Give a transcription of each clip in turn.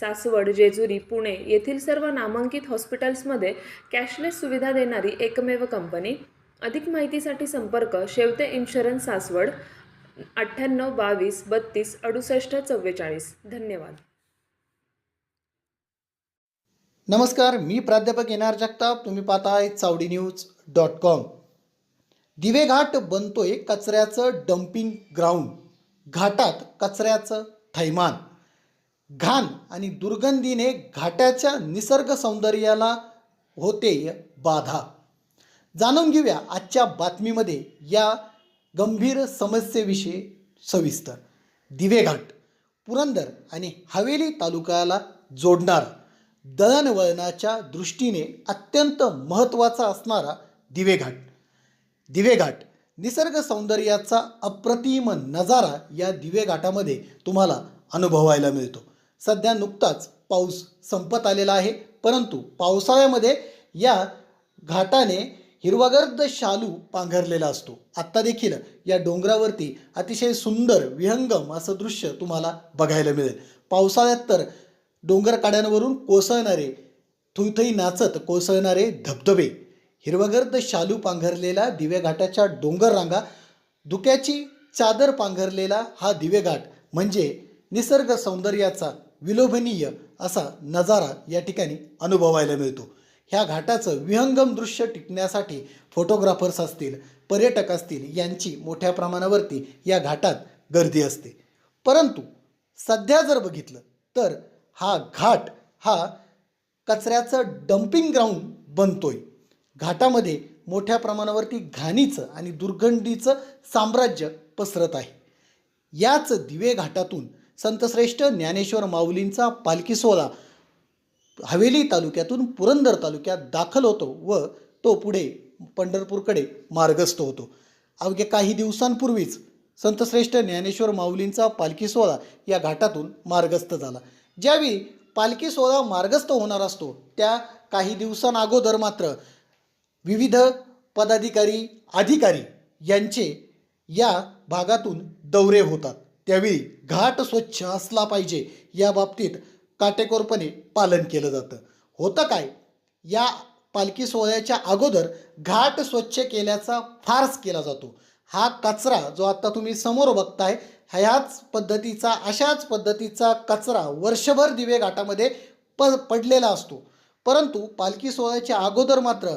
सासवड जेजुरी पुणे येथील सर्व नामांकित हॉस्पिटल्समध्ये कॅशलेस सुविधा देणारी एकमेव कंपनी. अधिक माहितीसाठी संपर्क शेवते इन्शुरन्स सासवड अठ्ठ्याण्णव बावीस बत्तीस अडुसष्ट चव्वेचाळीस. धन्यवाद. नमस्कार मी प्राध्यापक एन आर जगताप. तुम्ही पाहताय चावडी न्यूज डॉट कॉम. दिवेघाट बनतोय कचऱ्याचं डम्पिंग ग्राउंड. घाटात कचऱ्याचं थैमान. घाण आणि दुर्गंधीने घाटाच्या निसर्ग सौंदर्याला होते बाधा. जाणून घेऊया आजच्या बातमीमध्ये या गंभीर समस्येविषयी सविस्तर. दिवेघाट पुरंदर आणि हवेली तालुक्याला जोडणारा दळणवळणाच्या दृष्टीने अत्यंत महत्त्वाचा असणारा दिवेघाट दिवेघाट निसर्ग सौंदर्याचा अप्रतिम नजारा या दिवेघाटामध्ये तुम्हाला अनुभवायला मिळतो. सध्या नुकताच पाऊस संपत आलेला आहे. परंतु पावसाळ्यामध्ये या घाटाने हिरवागर्द शालू पांघरलेला असतो. आत्ता देखील या डोंगरावरती अतिशय सुंदर विहंगम असं दृश्य तुम्हाला बघायला मिळेल. पावसाळ्यात तर डोंगर काड्यांवरून कोसळणारे थुईथुई नाचत कोसळणारे धबधबे हिरवगर्द शालू पांघरलेला दिवेघाटाच्या डोंगर रांगा धुक्याची चादर पांघरलेला हा दिवेघाट म्हणजे निसर्ग सौंदर्याचा विलोभनीय असा नजारा या ठिकाणी अनुभवायला मिळतो. ह्या घाटाचं विहंगम दृश्य टिकण्यासाठी फोटोग्राफर्स असतील पर्यटक असतील यांची मोठ्या प्रमाणावरती या घाटात गर्दी असते. परंतु सध्या जर बघितलं तर हा घाट हा कचऱ्याचं डम्पिंग ग्राउंड बनतोय. घाटामध्ये मोठ्या प्रमाणावरती घाणीचं आणि दुर्गंधीचं साम्राज्य पसरत आहे. याच दिवे घाटातून संतश्रेष्ठ ज्ञानेश्वर माऊलींचा पालखी सोहळा हवेली तालुक्यातून पुरंदर तालुक्यात दाखल होतो व तो पुढे पंढरपूरकडे मार्गस्थ होतो. अवघ्या काही दिवसांपूर्वीच संतश्रेष्ठ ज्ञानेश्वर माऊलींचा पालखी सोहळा या घाटातून मार्गस्थ झाला. ज्यावेळी पालखी सोहळा मार्गस्थ होणार असतो त्या काही दिवसांअगोदर मात्र विविध पदाधिकारी अधिकारी यांचे या भागातून दौरे होतात. त्यावेळी घाट स्वच्छ असला पाहिजे या बाबतीत काटेकोरपणे पालन केलं जातं. होतं काय? या पालखी सोहळ्याच्या अगोदर घाट स्वच्छ केल्याचा फार्स केला जातो. हा कचरा जो आत्ता तुम्ही समोर बघताय ह्याच पद्धतीचा अशाच पद्धतीचा कचरा वर्षभर दिवे घाटामध्ये प पडलेला असतो. परंतु पालखी सोहळ्याच्या अगोदर मात्र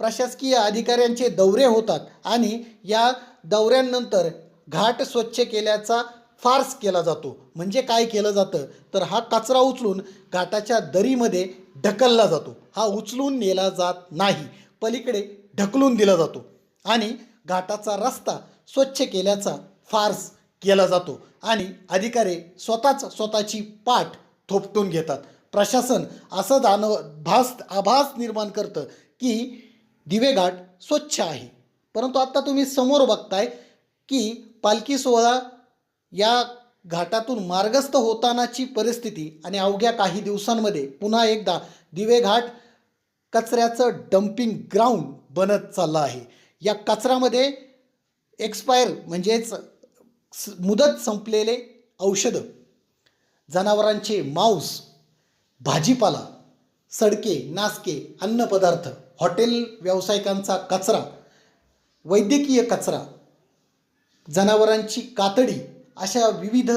प्रशासकीय अधिकाऱ्यांचे दौरे होतात आणि या दौऱ्यांनंतर घाट स्वच्छ केल्याचा फार्स केला जातो. म्हणजे काय केलं जातं? तर हा कचरा उचलून घाटाच्या दरीमध्ये ढकलला जातो. हा उचलून नेला जात नाही. पलीकडे ढकलून दिला जातो. आणि घाटाचा रस्ता स्वच्छ केल्याचा फार्स केला जातो. आणि अधिकारी स्वतःच स्वतःची पाठ थोपटून घेतात. प्रशासन असं जाणव भास आभास निर्माण करतं की दिवेघाट स्वच्छ आहे. परंतु आत्ता तुम्ही समोर बघताय की पालखी सोहळा या घाटातून मार्गस्थ होतानाची परिस्थिती आणि अवघ्या काही दिवसांमध्ये पुन्हा एकदा दिवेघाट कचऱ्याचं डम्पिंग ग्राउंड बनत चाललं आहे. या कचऱ्यामध्ये एक्सपायर म्हणजेच मुदत संपलेले औषधं जनावरांचे मांस भाजीपाला सडके नासके अन्नपदार्थ हॉटेल व्यावसायिकांचा कचरा वैद्यकीय कचरा जनावरांची कातडी अशा विविध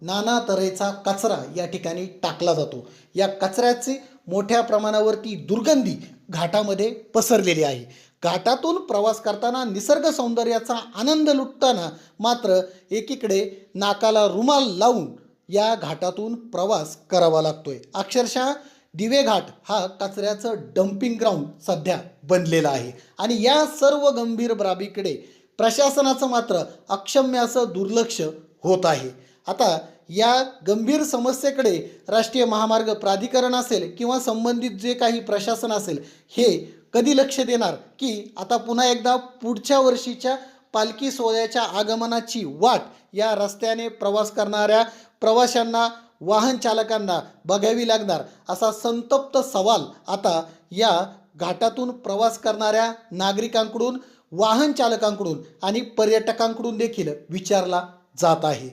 नाना तऱ्हेचा कचरा या ठिकाणी टाकला जातो. या कचऱ्याचे मोठ्या प्रमाणावरती दुर्गंधी घाटामध्ये पसरलेली आहे. घाटातून प्रवास करताना निसर्ग सौंदर्याचा आनंद लुटताना मात्र एकीकडे नाकाला रुमाल लावून या घाटातून प्रवास करावा लागतोय. अक्षरशः दिवे घाट हा कचऱ्याचं डम्पिंग ग्राउंड सध्या बनलेला आहे. आणि या सर्व गंभीर बाबीकडे प्रशासनाचं मात्र अक्षम्य असं दुर्लक्ष होत आहे. आता या गंभीर समस्येकडे राष्ट्रीय महामार्ग प्राधिकरण असेल किंवा संबंधित जे काही प्रशासन असेल हे कधी लक्ष देणार? की आता पुन्हा एकदा पुढच्या वर्षीच्या पालखी सोहळ्याच्या आगमनाची वाट या रस्त्याने प्रवास करणाऱ्या प्रवाशांना वाहन चालकांना बघावी लागणार? असा संतप्त सवाल आता या घाटातून प्रवास करणाऱ्या नागरिकांकडून वाहन चालकांकडून आणि पर्यटकांकडून देखील विचारला जात आहे.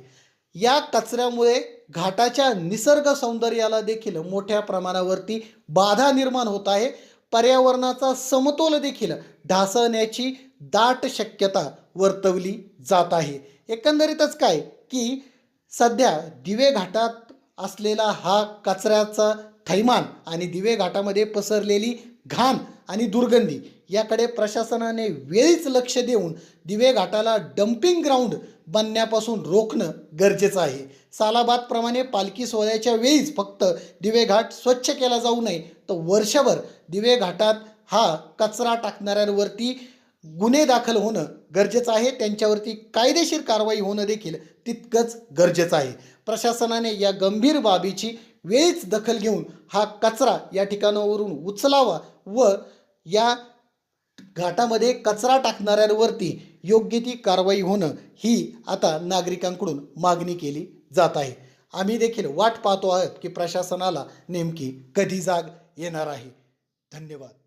या कचऱ्यामुळे घाटाच्या निसर्ग सौंदर्याला देखील मोठ्या प्रमाणावरती बाधा निर्माण होत आहे. पर्यावरणाचा समतोल देखील ढासळण्याची दाट शक्यता वर्तवली जात आहे. एकंदरीतच काय? की सध्या दिवे घाटात असलेला हा कचऱ्याचा थैमान आणि दिवे घाटामध्ये पसरलेली घाण आणि दुर्गंधी याकडे प्रशासनाने वेळीच लक्ष देऊन दिवे घाटाला डम्पिंग ग्राउंड बनण्यापासून रोखणं गरजेचं आहे. सालाबादप्रमाणे पालखी सोहळ्याच्या वेळीच फक्त दिवे घाट स्वच्छ केला जाऊ नये तर वर्षभर दिवे घाटात हा कचरा टाकणाऱ्यांवरती गुन्हे दाखल होणं गरजेचं आहे. त्यांच्यावरती कायदेशीर कारवाई होणं देखील तितकंच गरजेचं आहे. प्रशासनाने या गंभीर बाबीची वेळीच दखल घेऊन हा कचरा या ठिकाणावरून उचलावा व या घाटामध्ये कचरा टाकणाऱ्यांवरती योग्य ती कारवाई होणं ही आता नागरिकांकडून मागणी केली जात आहे. आम्ही देखील वाट पाहतो आहोत की प्रशासनाला नेमकी कधी जाग येणार आहे. धन्यवाद.